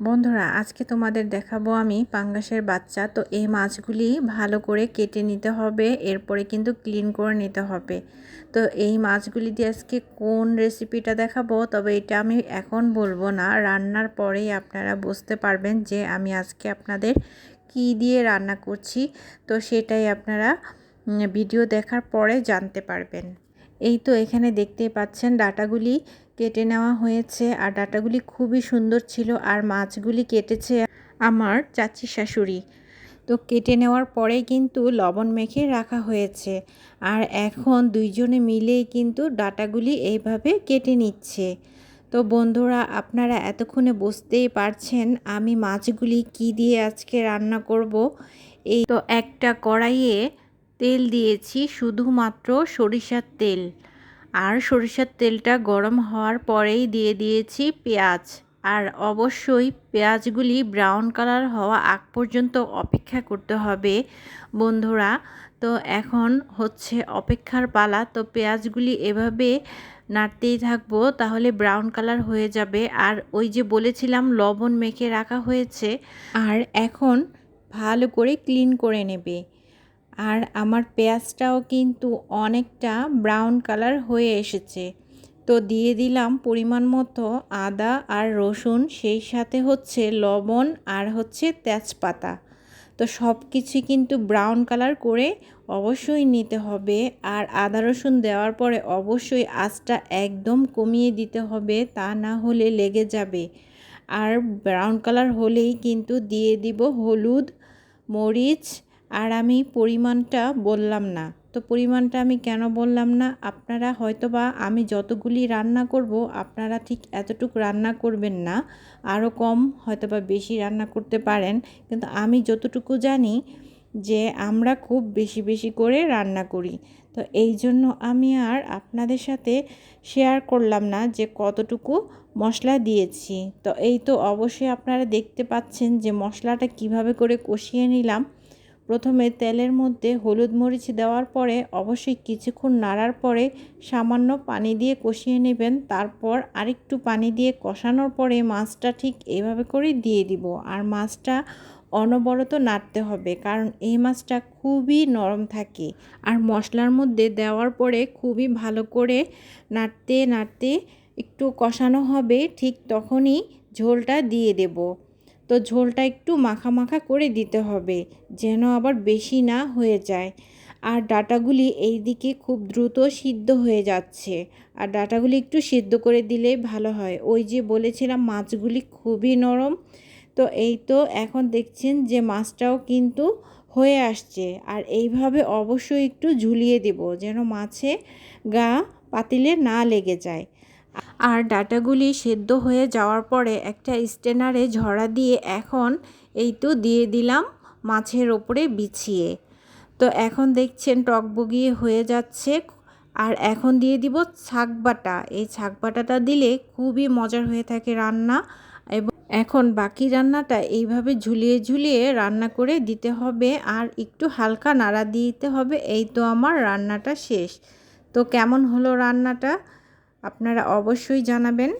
বন্ধুরা, আজকে তোমাদের দেখাবো আমি পাঙ্গাসের বাচ্চা। তো এই মাছগুলি ভালো করে কেটে নিতে হবে, এরপরে কিন্তু ক্লিন করে নিতে হবে। তো এই মাছগুলি দিয়ে আজকে কোন রেসিপিটা দেখাবো? তবে এটা আমি এখন বলব না, রান্নার পরেই আপনারা বুঝতে পারবেন যে আমি আজকে আপনাদের কি দিয়ে রান্না করছি। তো সেটাই আপনারা ভিডিও দেখার পরে জানতে পারবেন। এই তো এখানে দেখতে পাচ্ছেন ডাটাগুলি কেটে নেওয়া হয়েছে। আর ডাটাগুলি খুবই সুন্দর ছিল। আর মাছগুলি কেটেছে আমার চাচি শাশুড়ি। তো কেটে নেওয়ার পরে কিন্তু লবণ মেখে রাখা হয়েছে। আর এখন দুইজনে মিলেই কিন্তু ডাটাগুলি এইভাবে কেটে নিচ্ছে। তো বন্ধুরা, আপনারা এতক্ষণে বুঝতেই পারছেন আমি মাছগুলি কি দিয়ে আজকে রান্না করব। এই তো একটা কড়াইয়ে তেল দিয়েছি, শুধুমাত্র সরিষার তেল। আর সরিষার তেলটা গরম হওয়ার পরেই দিয়ে দিয়েছি পেঁয়াজ। আর অবশ্যই পেঁয়াজগুলি ব্রাউন কালার হওয়া আগ পর্যন্ত অপেক্ষা করতে হবে বন্ধুরা। তো এখন হচ্ছে অপেক্ষার পালা। তো পেঁয়াজগুলি এভাবে নাড়তেই থাকব, তাহলে ব্রাউন কালার হয়ে যাবে। আর ওই যে বলেছিলাম, লবণ মেখে রাখা হয়েছে। আর এখন ভালো করে ক্লিন করে নেবে। আর আমার পেঁয়াজটাও কিন্তু অনেকটা ব্রাউন কালার হয়ে এসেছে। তো দিয়ে দিলাম পরিমাণ মতো আদা আর রসুন, সেই সাথে হচ্ছে লবণ আর হচ্ছে তেজপাতা। তো সব কিছুই কিন্তু ব্রাউন কালার করে অবশ্যই নিতে হবে আর আদা রসুন দেওয়ার পরে অবশ্যই আঁচটা একদম কমিয়ে দিতে হবে, তা না হলে লেগে যাবে। আর ব্রাউন কালার হলেই কিন্তু দিয়ে দিব হলুদ, মরিচ আর আমি পরিমাণটা বললাম না। তো পরিমাণটা আমি কেন বললাম না? আপনারা হয়তো বা আমি যতগুলি রান্না করব, আপনারা ঠিক এতটুকু রান্না করবেন না। আরও কম হয়তো বা বেশি রান্না করতে পারেন। কিন্তু আমি যতটুকু জানি যে আমরা খুব বেশি বেশি করে রান্না করি। তো এই জন্য আমি আর আপনাদের সাথে শেয়ার করলাম না যে কতটুকু মশলা দিয়েছি। তো এই তো অবশ্যই আপনারা দেখতে পাচ্ছেন যে মশলাটা কীভাবে করে কষিয়ে নিলাম। প্রথমে তেলের মধ্যে হলুদ মরিচ দেওয়ার পরে অবশ্যই কিছুক্ষণ নাড়ার পরে সামান্য পানি দিয়ে কষিয়ে নেবেন। তারপর আরেকটু পানি দিয়ে কষানোর পরে মাছটা ঠিক এইভাবে করে দিয়ে দিব। আর মাছটা অনবরত নাড়তে হবে, কারণ এই মাছটা খুবই নরম থাকে। আর মশলার মধ্যে দেওয়ার পরে খুবই ভালো করে নাড়তে নাড়তে একটু কষানো হবে, ঠিক তখনই ঝোলটা দিয়ে দেবো। তো ঝোলটা একটু মাখা মাখা করে দিতে হবে, যেন আবার বেশি না হয়ে যায়। আর ডাটাগুলি এই দিকে খুব দ্রুত সিদ্ধ হয়ে যাচ্ছে। আর ডাটাগুলি একটু সিদ্ধ করে দিলেই ভালো হয়। ওই যে বলেছিলাম, মাছগুলি খুবই নরম। তো এই তো এখন দেখছেন যে মাছটাও কিন্তু হয়ে আসছে। আর এইভাবে অবশ্যই একটু ঝুলিয়ে দেব, যেন মাছে গা পাতিলে না লেগে যায়। আর ডাটাগুলি সেদ্ধ হয়ে যাওয়ার পরে একটা স্টেনারে ঝরা দিয়ে এখন এই তো দিয়ে দিলাম মাছের ওপরে বিছিয়ে। তো এখন দেখছেন টক টকবগিয়ে হয়ে যাচ্ছে। আর এখন দিয়ে দিব ছাক বাটা। এই ছাক বাটাটা দিলে খুবই মজার হয়ে থাকে রান্না। এবং এখন বাকি রান্নাটা এইভাবে ঝুলিয়ে ঝুলিয়ে রান্না করে দিতে হবে। আর একটু হালকা নাড়া দিতে হবে। এই তো আমার রান্নাটা শেষ। তো কেমন হলো রান্নাটা? আপনারা অবশ্যই জানাবেন।